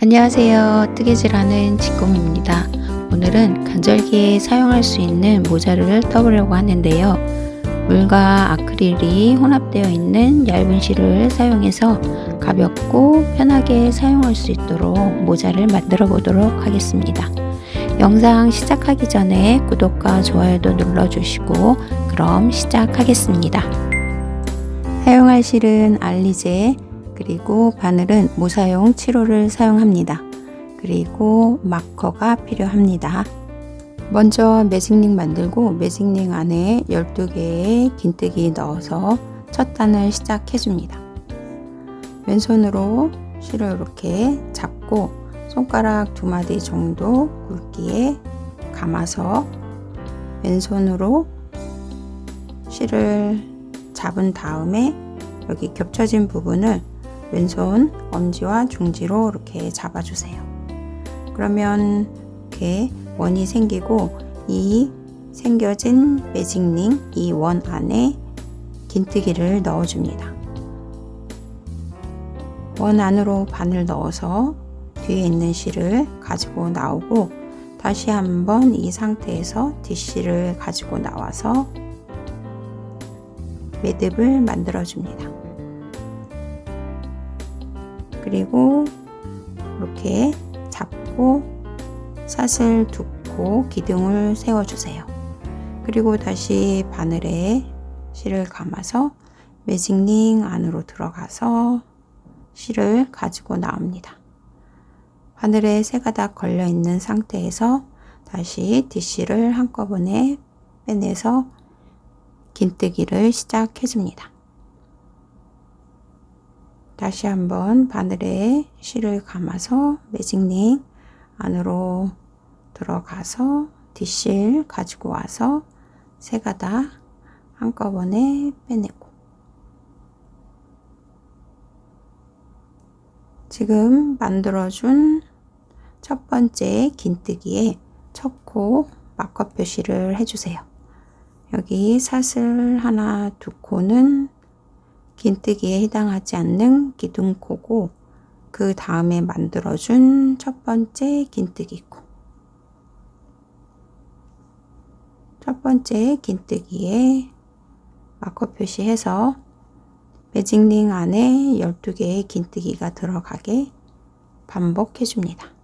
안녕하세요. 뜨개질 하는 직공입니다. 오늘은 간절기에 사용할 수 있는 모자를 떠보려고 하는데요. 물과 아크릴이 혼합되어 있는 얇은 실을 사용해서 가볍고 편하게 사용할 수 있도록 모자를 만들어 보도록 하겠습니다. 영상 시작하기 전에 구독과 좋아요도 눌러주시고 그럼 시작하겠습니다. 사용할 실은 알리제 그리고 바늘은 무사용 7호를 사용합니다. 그리고 마커가 필요합니다. 먼저 매직링 만들고 매직링 안에 12개의 긴뜨기 넣어서 첫 단을 시작해 줍니다. 왼손으로 실을 이렇게 잡고 손가락 두 마디 정도 굵기에 감아서 왼손으로 실을 잡은 다음에 여기 겹쳐진 부분을 왼손 엄지와 중지로 이렇게 잡아주세요. 그러면 이렇게 원이 생기고 이 생겨진 매직링 이 원 안에 긴뜨기를 넣어줍니다. 원 안으로 바늘 넣어서 뒤에 있는 실을 가지고 나오고 다시 한번 이 상태에서 뒷실을 가지고 나와서 매듭을 만들어 줍니다. 그리고 이렇게 잡고 샷을 두고 기둥을 세워주세요. 그리고 다시 바늘에 실을 감아서 매직링 안으로 들어가서 실을 가지고 나옵니다. 바늘에 세 가닥 걸려 있는 상태에서 다시 뒷실을 한꺼번에 빼내서 긴뜨기를 시작해 줍니다. 다시 한번 바늘에 실을 감아서 매직링 안으로 들어가서 뒷실 가지고 와서 세 가닥 한꺼번에 빼내고 지금 만들어준 첫 번째 긴뜨기에 첫코 마커 표시를 해주세요. 여기 사슬 하나 두 코는 긴뜨기에 해당하지 않는 기둥코고 그 다음에 만들어준 첫 번째 긴뜨기코 첫 번째 긴뜨기에 마커 표시해서 매직링 안에 12개의 긴뜨기가 들어가게 반복해 줍니다.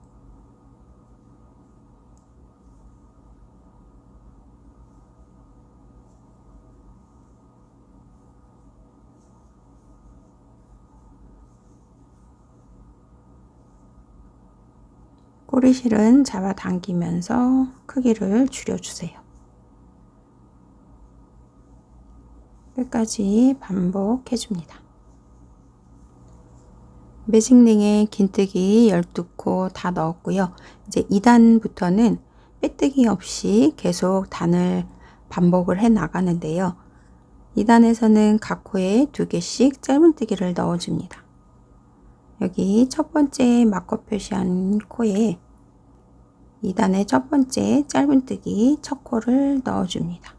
꼬리실은 잡아당기면서 크기를 줄여주세요. 끝까지 반복해줍니다. 매직링에 긴뜨기 12코 다 넣었고요. 이제 2단부터는 빼뜨기 없이 계속 단을 반복을 해 나가는데요. 2단에서는 각 코에 두 개씩 짧은뜨기를 넣어줍니다. 여기 첫 번째 마커 표시한 코에 2단의 첫 번째 짧은뜨기 첫 코를 넣어줍니다.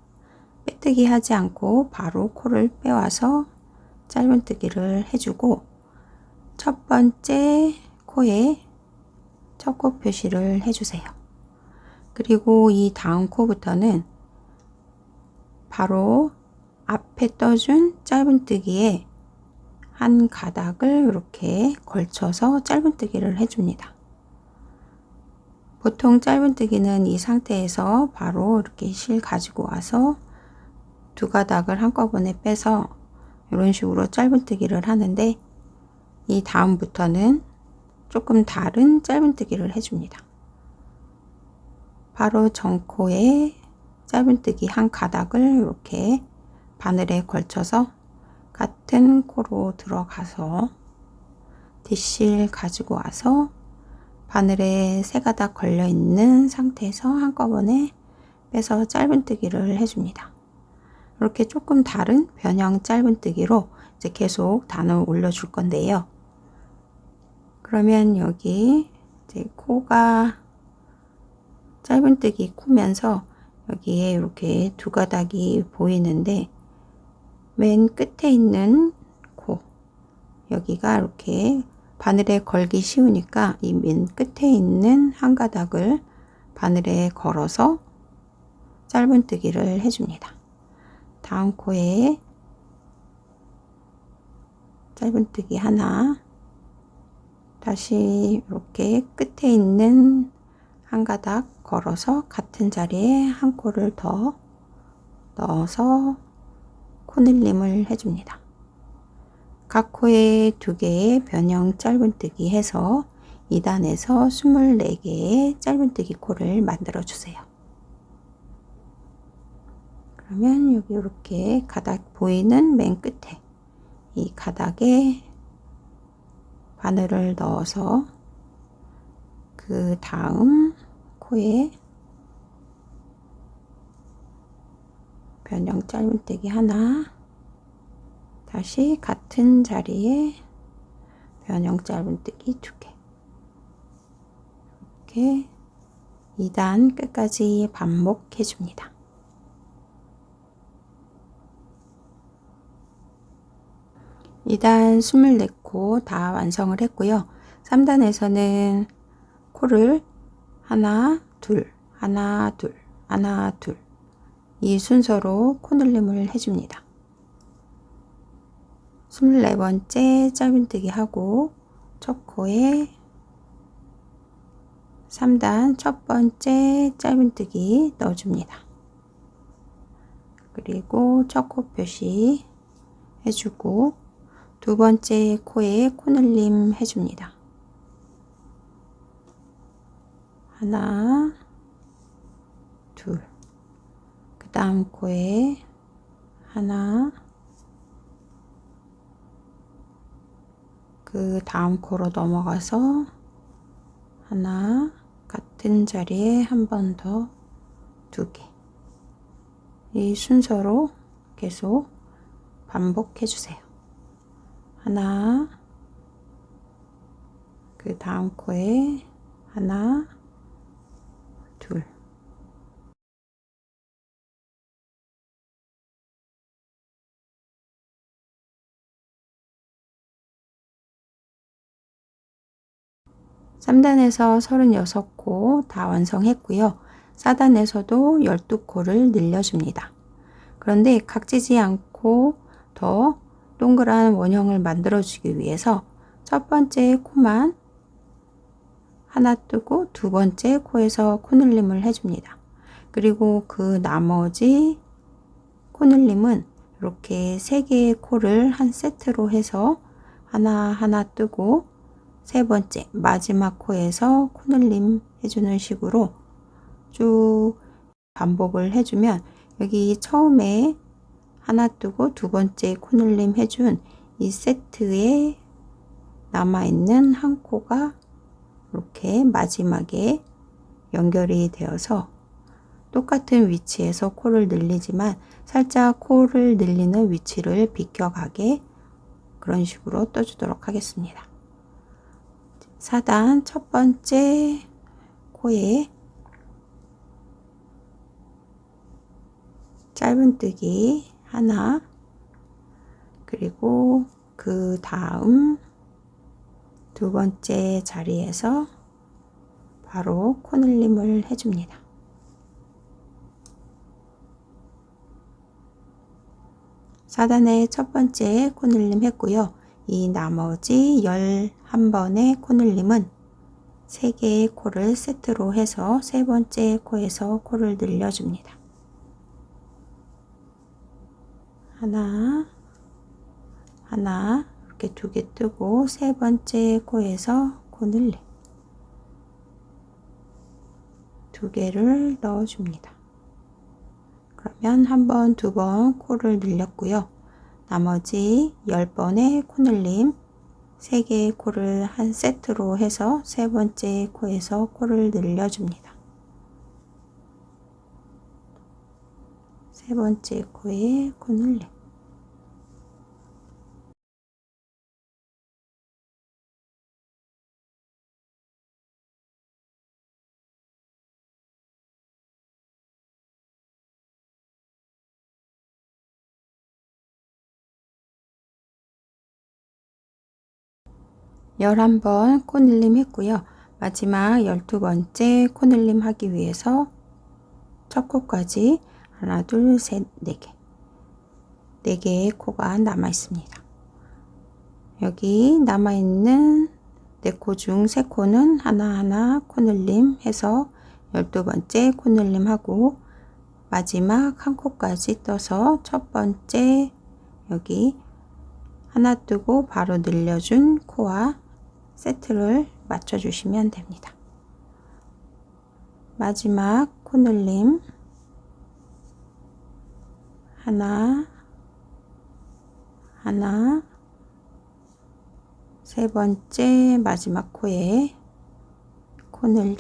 빼뜨기 하지 않고 바로 코를 빼와서 짧은뜨기를 해주고 첫 번째 코에 첫 코 표시를 해주세요. 그리고 이 다음 코부터는 바로 앞에 떠준 짧은뜨기에 한 가닥을 이렇게 걸쳐서 짧은뜨기를 해줍니다. 보통 짧은뜨기는 이 상태에서 바로 이렇게 실 가지고 와서 두 가닥을 한꺼번에 빼서 이런 식으로 짧은뜨기를 하는데 이 다음부터는 조금 다른 짧은뜨기를 해줍니다. 바로 정코에 짧은뜨기 한 가닥을 이렇게 바늘에 걸쳐서 같은 코로 들어가서 뒷실 가지고 와서 바늘에 세 가닥 걸려 있는 상태에서 한꺼번에 빼서 짧은뜨기를 해줍니다. 이렇게 조금 다른 변형 짧은뜨기로 이제 계속 단을 올려줄 건데요. 그러면 여기 이제 코가 짧은뜨기 코면서 여기에 이렇게 두 가닥이 보이는데 맨 끝에 있는 코 여기가 이렇게 바늘에 걸기 쉬우니까 이 맨 끝에 있는 한 가닥을 바늘에 걸어서 짧은뜨기를 해줍니다. 다음 코에 짧은뜨기 하나 다시 이렇게 끝에 있는 한 가닥 걸어서 같은 자리에 한 코를 더 넣어서 코늘림을 해줍니다. 각 코에 두 개의 변형 짧은뜨기 해서 2단에서 24개의 짧은뜨기 코를 만들어 주세요. 그러면 여기 이렇게 가닥 보이는 맨 끝에 이 가닥에 바늘을 넣어서 그 다음 코에 변형 짧은뜨기 하나 다시 같은 자리에 변형 짧은뜨기 두개 이렇게 2단 끝까지 반복해 줍니다. 2단 24코 다 완성을 했고요. 3단에서는 코를 하나, 둘, 하나, 둘, 하나, 둘. 이 순서로 코늘림을 해줍니다. 24번째 짧은뜨기 하고 첫 코에 3단 첫 번째 짧은뜨기 넣어줍니다. 그리고 첫 코 표시 해주고 두 번째 코에 코늘림 해줍니다. 하나, 둘. 그 다음 코에 하나, 그 다음 코로 넘어가서 하나, 같은 자리에 한 번 더, 두 개. 이 순서로 계속 반복해 주세요. 하나, 그 다음 코에 하나, 3단에서 36코 다 완성했고요. 4단에서도 12코를 늘려줍니다. 그런데 각지지 않고 더 동그란 원형을 만들어주기 위해서 첫 번째 코만 하나 뜨고 두 번째 코에서 코늘림을 해줍니다. 그리고 그 나머지 코늘림은 이렇게 세 개의 코를 한 세트로 해서 하나하나 뜨고 세 번째 마지막 코에서 코늘림 해주는 식으로 쭉 반복을 해주면 여기 처음에 하나 뜨고 두 번째 코늘림 해준 이 세트에 남아있는 한 코가 이렇게 마지막에 연결이 되어서 똑같은 위치에서 코를 늘리지만 살짝 코를 늘리는 위치를 비켜가게 그런 식으로 떠주도록 하겠습니다. 4단 첫 번째 코에 짧은뜨기 하나 그리고 그 다음 두 번째 자리에서 바로 코늘림을 해줍니다. 사단의 첫 번째 코늘림 했고요. 이 나머지 11번의 코늘림은 3개의 코를 세트로 해서 세 번째 코에서 코를 늘려줍니다. 하나, 하나, 이렇게 두 개 뜨고 세 번째 코에서 코늘림 두 개를 넣어줍니다. 그러면 한 번, 두 번 코를 늘렸고요. 나머지 10번의 코늘림 3개의 코를 한 세트로 해서 세 번째 코에서 코를 늘려줍니다. 세 번째 코에 코늘림 11번 코늘림 했고요. 마지막 12번째 코늘림 하기 위해서 첫 코까지 하나, 둘, 셋, 네 개. 네 개의 코가 남아 있습니다. 여기 남아 있는 네 코 중 세 코는 하나하나 코늘림 해서 12번째 코늘림 하고 마지막 한 코까지 떠서 첫 번째 여기 하나 뜨고 바로 늘려준 코와 세트를 맞춰주시면 됩니다. 마지막 코늘림. 하나 하나. 세 번째 마지막 코에 코늘림.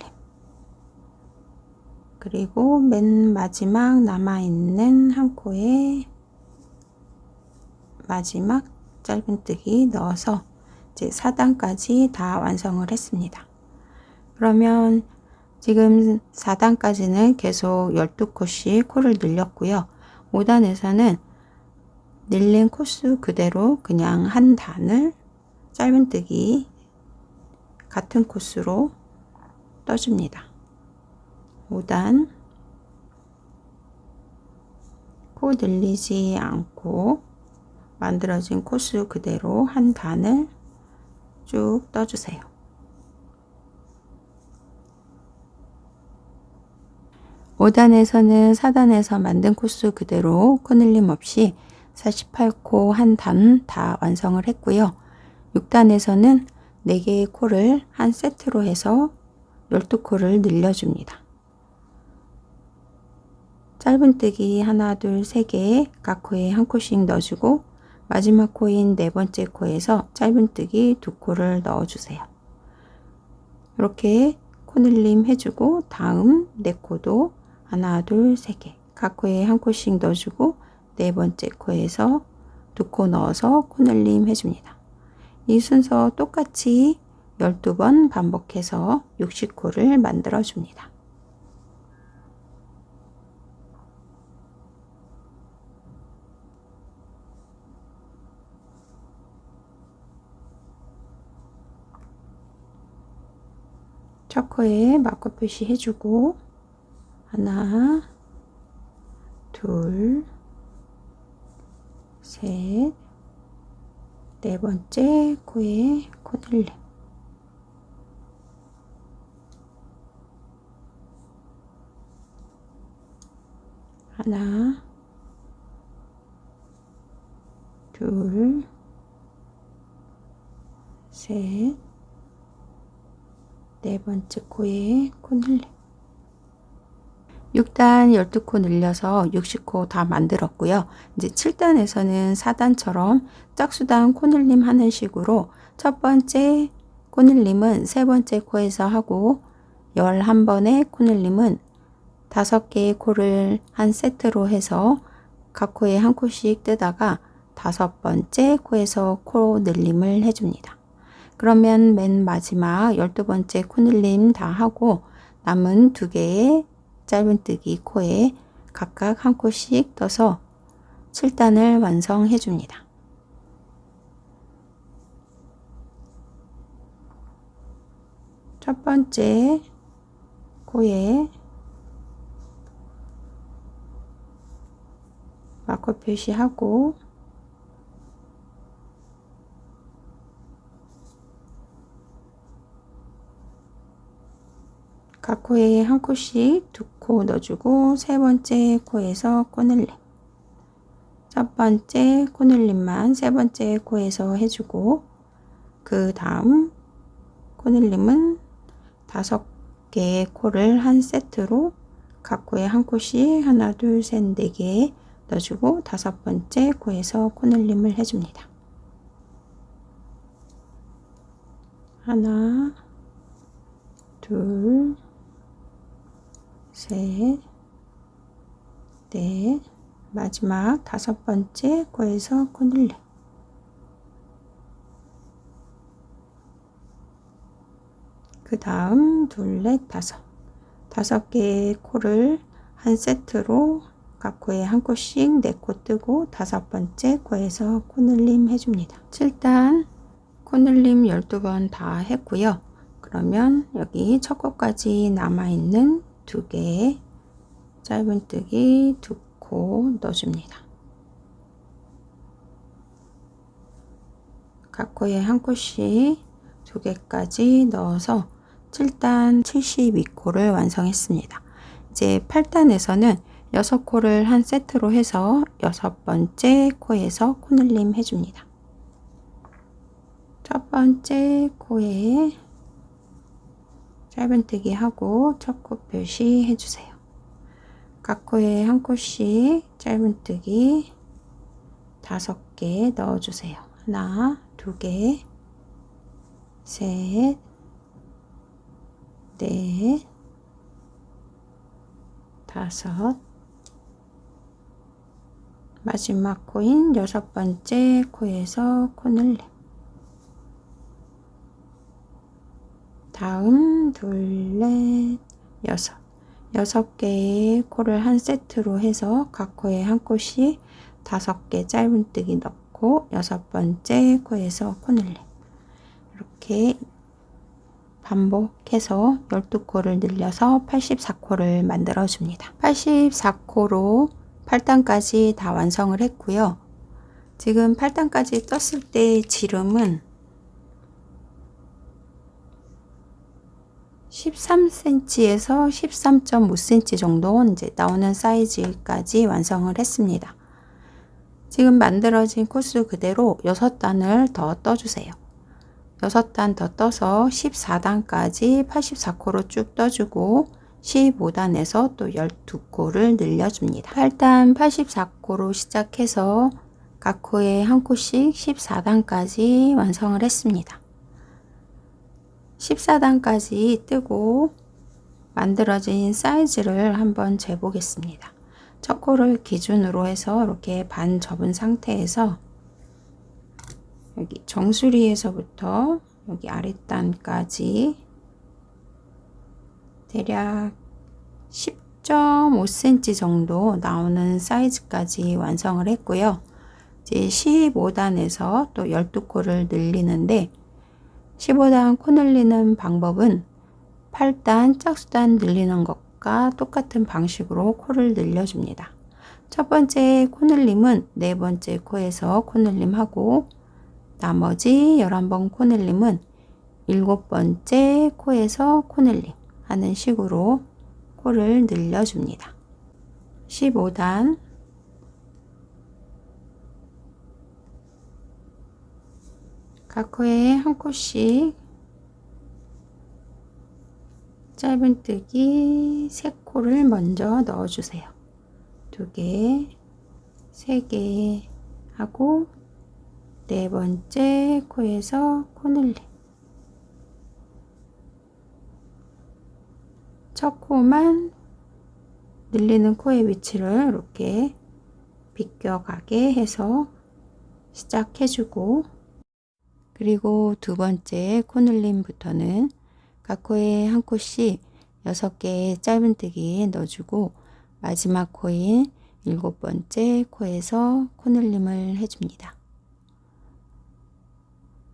그리고 맨 마지막 남아있는 한 코에 마지막 짧은뜨기 넣어서 이제 4단까지 다 완성을 했습니다. 그러면 지금 4단까지는 계속 12코씩 코를 늘렸고요. 5단에서는 늘린 코수 그대로 그냥 한 단을 짧은뜨기 같은 코스로 떠줍니다. 5단 코 늘리지 않고 만들어진 코스 그대로 한 단을 쭉 떠주세요. 오단에서는 4단에서 만든 코스 그대로 코늘림 없이 48코 한 단 다 완성을 했고요. 6단에서는 4개의 코를 한 세트로 해서 12코를 늘려줍니다. 짧은뜨기 하나, 둘, 세 개, 각 코에 한 코씩 넣어주고 마지막 코인 네 번째 코에서 짧은뜨기 두 코를 넣어주세요. 이렇게 코늘림 해주고 다음 네 코도 하나, 둘, 세 개, 각 코에 한 코씩 넣어주고 네 번째 코에서 두 코 넣어서 코늘림 해줍니다. 이 순서 똑같이 12번 반복해서 60코를 만들어 줍니다. 첫 코에 마커 표시 해주고 하나 둘 셋, 네 번째 코에 코들림. 하나, 둘, 셋, 네 번째 코에 코 늘림 6단 12코 늘려서 60코 다 만들었고요. 이제 7단에서는 4단처럼 짝수단 코늘림 하는 식으로 첫 번째 코늘림은 세 번째 코에서 하고 11번의 코늘림은 5개의 코를 한 세트로 해서 각 코에 한 코씩 뜨다가 다섯 번째 코에서 코 늘림을 해줍니다. 그러면 맨 마지막 12번째 코늘림 다 하고 남은 두 개의 짧은뜨기 코에 각각 한 코씩 떠서 7단을 완성해 줍니다. 첫 번째 코에 마커 표시하고 각 코에 한 코씩 두 코 넣어주고 세 번째 코에서 코늘림 첫 번째 코늘림만 세 번째 코에서 해주고 그 다음 코늘림은 다섯 개의 코를 한 세트로 각 코에 한 코씩 하나 둘 셋 네 개 넣어주고 다섯 번째 코에서 코늘림을 해줍니다. 하나 둘 셋, 넷, 마지막 다섯 번째 코에서 코늘림. 그 다음 둘, 넷, 다섯. 다섯 개의 코를 한 세트로 각 코에 한 코씩 네 코 뜨고 다섯 번째 코에서 코늘림 해줍니다. 7단 코늘림 12번 다 했고요. 그러면 여기 첫 코까지 남아있는 두 개의 짧은뜨기 두코 넣어줍니다. 각 코에 한 코씩 두 개까지 넣어서 7단 72코를 완성했습니다. 이제 8단에서는 6코를 한 세트로 해서 여섯 번째 코에서 코늘림 해줍니다. 첫 번째 코에 짧은뜨기 하고 첫 코 표시 해주세요. 각 코에 한 코씩 짧은뜨기 다섯 개 넣어주세요. 하나, 두 개, 셋, 넷, 다섯, 마지막 코인 여섯 번째 코에서 코늘림. 다음 둘, 넷, 여섯. 여섯 개의 코를 한 세트로 해서 각 코에 한 코씩 다섯 개 짧은뜨기 넣고 여섯 번째 코에서 코늘림. 이렇게 반복해서 12코를 늘려서 84코를 만들어 줍니다. 84코로 8단까지 다 완성을 했고요. 지금 8단까지 떴을 때 지름은 13cm에서 13.5cm 정도 이제 나오는 사이즈까지 완성을 했습니다. 지금 만들어진 코스 그대로 6단을 더 떠주세요. 6단 더 떠서 14단까지 84코로 쭉 떠주고 15단에서 또 12코를 늘려줍니다. 8단 84코로 시작해서 각 코에 한 코씩 14단까지 완성을 했습니다. 14단까지 뜨고 만들어진 사이즈를 한번 재보겠습니다. 첫 코를 기준으로 해서 이렇게 반 접은 상태에서 여기 정수리에서부터 여기 아랫단까지 대략 10.5cm 정도 나오는 사이즈까지 완성을 했고요. 이제 15단에서 또 12코를 늘리는데 15단 코 늘리는 방법은 8단 짝수단 늘리는 것과 똑같은 방식으로 코를 늘려줍니다. 첫 번째 코 늘림은 네 번째 코에서 코 늘림하고 나머지 11번 코 늘림은 일곱 번째 코에서 코 늘림 하는 식으로 코를 늘려줍니다. 15단 각 코에 한 코씩 짧은뜨기 세 코를 먼저 넣어주세요. 두 개, 세개 하고 네 번째 코에서 코늘림 첫 코만 늘리는 코의 위치를 이렇게 비껴가게 해서 시작해주고 그리고 두 번째 코늘림부터는 각 코에 한 코씩 여섯 개의 짧은뜨기 넣어주고 마지막 코인 일곱 번째 코에서 코늘림을 해줍니다.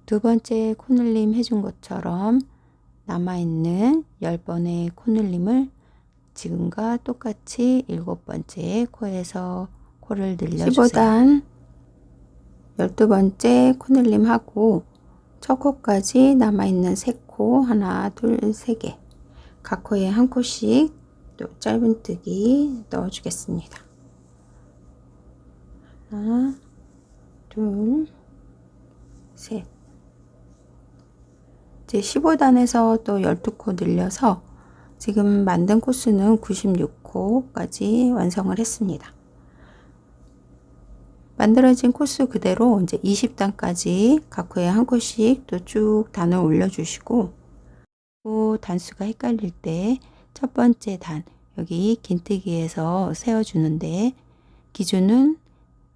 두 번째 코늘림 해준 것처럼 남아있는 10번의 코늘림을 지금과 똑같이 일곱 번째 코에서 코를 늘려주세요. 15단 12번째 코늘림 하고 첫 코까지 남아있는 세 코 하나 둘 세 개 각 코에 한 코씩 또 짧은뜨기 넣어주겠습니다. 하나 둘 셋 이제 15단에서 또 12코 늘려서 지금 만든 코스는 96코까지 완성을 했습니다. 만들어진 코스 그대로 이제 20단까지 각 코에 한 코씩 또 쭉 단을 올려주시고 또 단수가 헷갈릴 때 첫 번째 단 여기 긴뜨기에서 세워주는데 기준은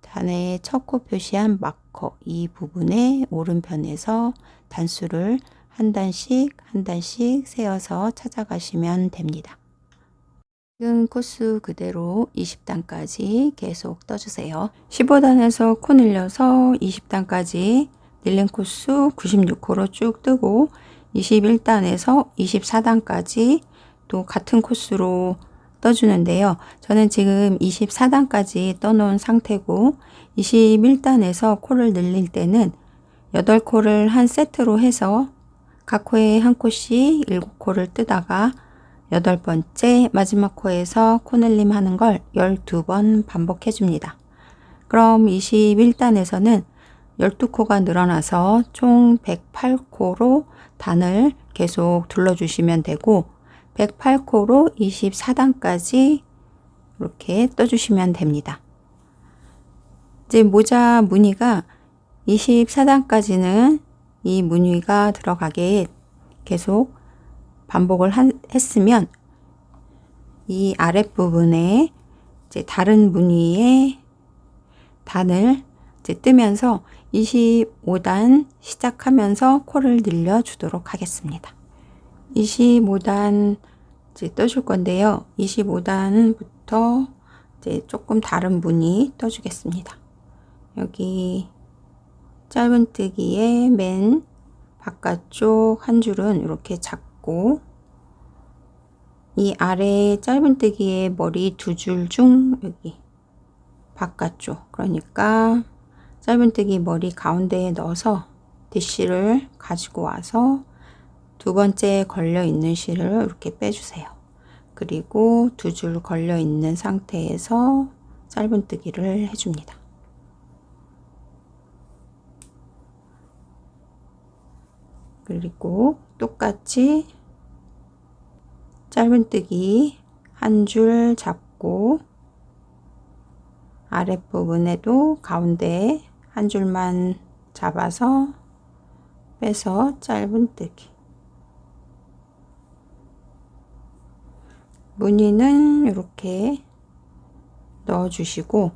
단의 첫 코 표시한 마커 이 부분의 오른편에서 단수를 한 단씩 한 단씩 세어서 찾아가시면 됩니다. 지금 코스 그대로 20단까지 계속 떠주세요. 15단에서 코 늘려서 20단까지 늘린 코수 96호로 쭉 뜨고 21단에서 24단까지 또 같은 코스로 떠주는데요. 저는 지금 24단까지 떠놓은 상태고 21단에서 코를 늘릴 때는 8코를 한 세트로 해서 각 코에 한 코씩 7코를 뜨다가 여덟 번째 마지막 코에서 코늘림 하는 걸 12번 반복해 줍니다. 그럼 21단에서는 12코가 늘어나서 총 108코로 단을 계속 둘러주시면 되고 108코로 24단까지 이렇게 떠주시면 됩니다. 이제 모자 무늬가 24단까지는 이 무늬가 들어가게 계속 반복을 한, 했으면 이 아랫부분에 이제 다른 무늬의 단을 이제 뜨면서 25단 시작하면서 코를 늘려 주도록 하겠습니다. 25단 이제 떠줄 건데요. 25단부터 이제 조금 다른 무늬 떠주겠습니다. 여기 짧은뜨기의 맨 바깥쪽 한 줄은 이렇게 잡고 이 아래 짧은뜨기의 머리 두 줄 중 여기 바깥쪽 그러니까 짧은뜨기 머리 가운데에 넣어서 뒷실을 가지고 와서 두 번째 걸려 있는 실을 이렇게 빼주세요. 그리고 두 줄 걸려 있는 상태에서 짧은뜨기를 해줍니다. 그리고 똑같이 짧은뜨기 한 줄 잡고 아랫부분에도 가운데 한 줄만 잡아서 빼서 짧은뜨기. 무늬는 이렇게 넣어주시고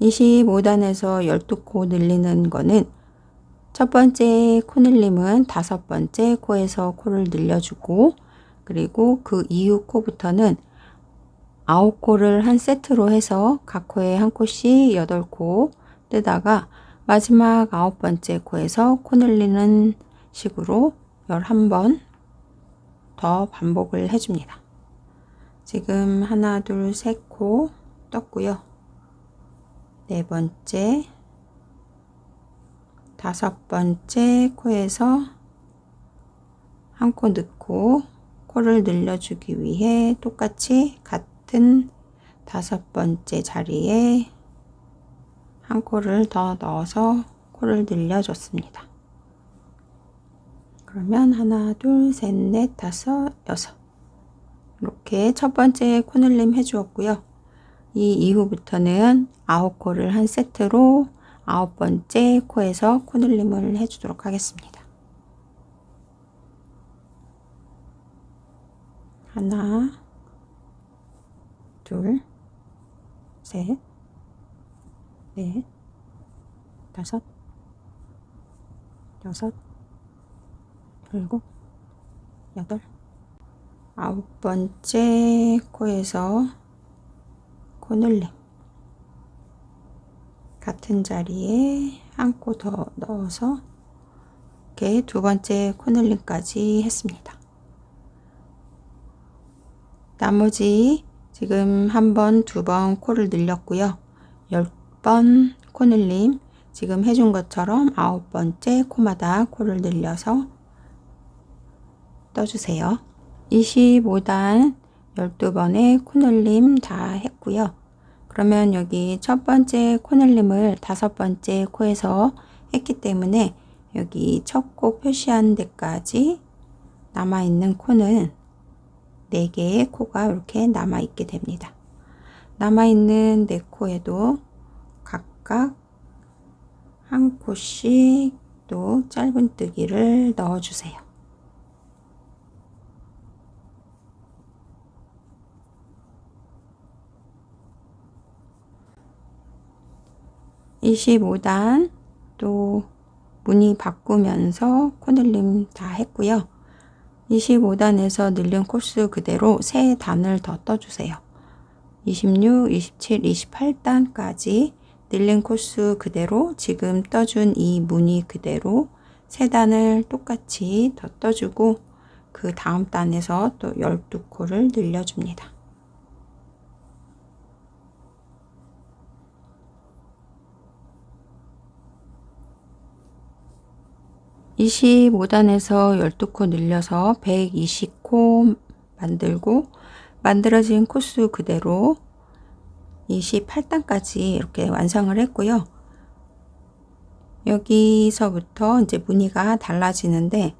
25단에서 12코 늘리는 거는 첫 번째 코 늘림은 다섯 번째 코에서 코를 늘려주고 그리고 그 이후 코부터는 아홉 코를 한 세트로 해서 각 코에 한 코씩 여덟 코 뜨다가 마지막 아홉 번째 코에서 코 늘리는 식으로 11번 더 반복을 해줍니다. 지금 하나, 둘, 셋코 떴고요. 네 번째, 다섯 번째 코에서 한 코 넣고 코를 늘려주기 위해 똑같이 같은 다섯 번째 자리에 한 코를 더 넣어서 코를 늘려줬습니다. 그러면 하나, 둘, 셋, 넷, 다섯, 여섯. 이렇게 첫 번째 코늘림 해주었고요. 이 이후부터는 아홉 코를 한 세트로 아홉 번째 코에서 코늘림을 해주도록 하겠습니다. 하나, 둘, 셋, 넷, 다섯, 여섯, 일곱, 여덟, 아홉 번째 코에서 코늘림 같은 자리에 한코더 넣어서 이렇게 두 번째 코늘림까지 했습니다. 나머지 지금 한 번, 두 번 코를 늘렸고요. 열번 코늘림 지금 해준 것처럼 아홉 번째 코마다 코를 늘려서 떠주세요. 25단 12번의 코늘림 다 했고요. 그러면 여기 첫 번째 코늘림을 다섯 번째 코에서 했기 때문에 여기 첫 코 표시한 데까지 남아있는 코는 4개의 코가 이렇게 남아있게 됩니다. 남아있는 4코에도 각각 한 코씩 또 짧은뜨기를 넣어주세요. 25단 또 무늬 바꾸면서 코늘림 다 했고요. 25단에서 늘린 코스 그대로 3단을 더 떠주세요. 26, 27, 28단까지 늘린 코스 그대로 지금 떠준 이 무늬 그대로 세 단을 똑같이 더 떠주고 그 다음 단에서 또 12코를 늘려줍니다. 25단에서 12코 늘려서 120코 만들고 만들어진 코스 그대로 28단까지 이렇게 완성을 했고요. 여기서부터 이제 무늬가 달라지는데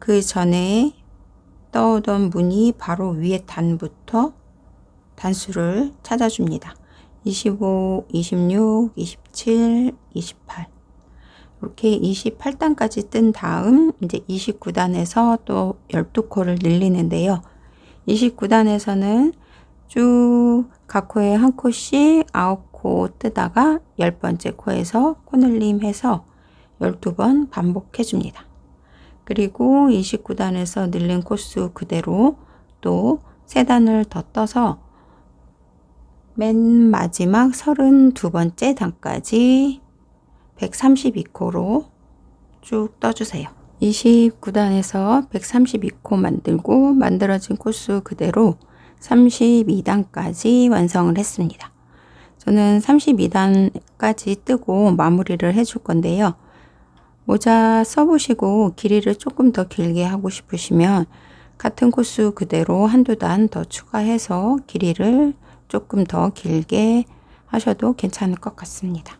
그 전에 떠오던 무늬 바로 위에 단부터 단수를 찾아줍니다. 25, 26, 27, 28 이렇게 28단까지 뜬 다음 이제 29단에서 또 12코를 늘리는데요. 29단에서는 쭉 각 코에 한 코씩 9코 뜨다가 10번째 코에서 코늘림 해서 12번 반복해 줍니다. 그리고 29단에서 늘린 코스 그대로 또 3단을 더 떠서 맨 마지막 32번째 단까지 132코로 쭉 떠주세요. 29단에서 132코 만들고 만들어진 코스 그대로 32단까지 완성을 했습니다. 저는 32단까지 뜨고 마무리를 해줄 건데요. 모자 써보시고 길이를 조금 더 길게 하고 싶으시면 같은 코스 그대로 한두 단 더 추가해서 길이를 조금 더 길게 하셔도 괜찮을 것 같습니다.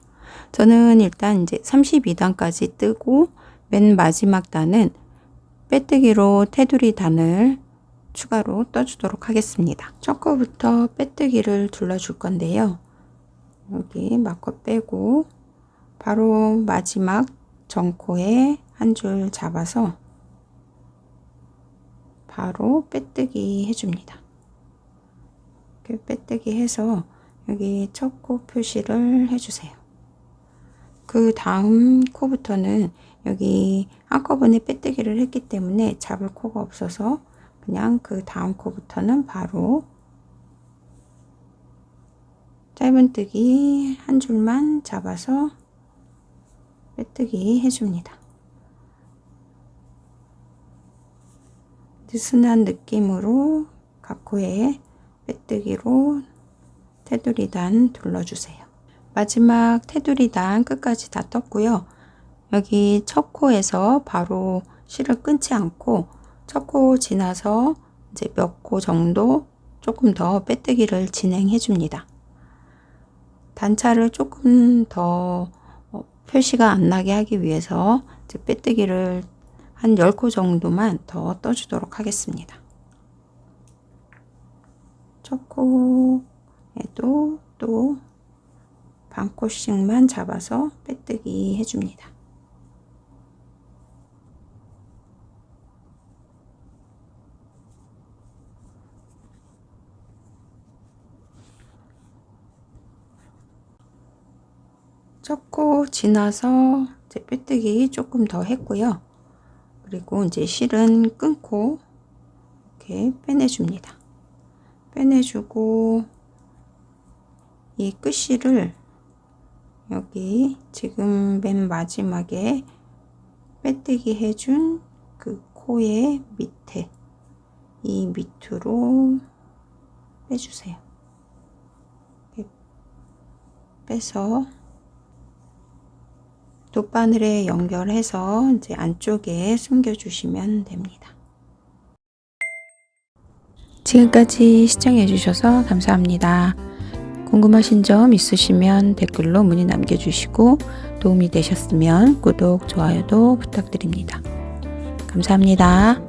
저는 일단 이제 32단까지 뜨고 맨 마지막 단은 빼뜨기로 테두리 단을 추가로 떠주도록 하겠습니다. 첫 코부터 빼뜨기를 둘러줄 건데요. 여기 마커 빼고 바로 마지막 정코에 한 줄 잡아서 바로 빼뜨기 해줍니다. 이렇게 빼뜨기 해서 여기 첫 코 표시를 해주세요. 그 다음 코부터는 여기 한꺼번에 빼뜨기를 했기 때문에 잡을 코가 없어서 그냥 그 다음 코부터는 바로 짧은뜨기 한 줄만 잡아서 빼뜨기 해줍니다. 느슨한 느낌으로 각 코에 빼뜨기로 테두리단 둘러주세요. 마지막 테두리단 끝까지 다 떴고요. 여기 첫 코에서 바로 실을 끊지 않고 첫 코 지나서 이제 몇 코 정도 조금 더 빼뜨기를 진행해 줍니다. 단차를 조금 더 어, 표시가 안 나게 하기 위해서 빼뜨기를 한 10코 정도만 더 떠주도록 하겠습니다. 첫 코에도 또 반 코씩만 잡아서 빼뜨기 해줍니다. 쳤고 지나서 이제 빼뜨기 조금 더 했고요. 그리고 이제 실은 끊고 이렇게 빼내줍니다. 빼내주고 이 끝실을 여기 지금 맨 마지막에 빼뜨기 해준 그 코의 밑에 이 밑으로 빼주세요. 빼서 돗바늘에 연결해서 이제 안쪽에 숨겨주시면 됩니다. 지금까지 시청해주셔서 감사합니다. 궁금하신 점 있으시면 댓글로 문의 남겨주시고 도움이 되셨으면 구독, 좋아요도 부탁드립니다. 감사합니다.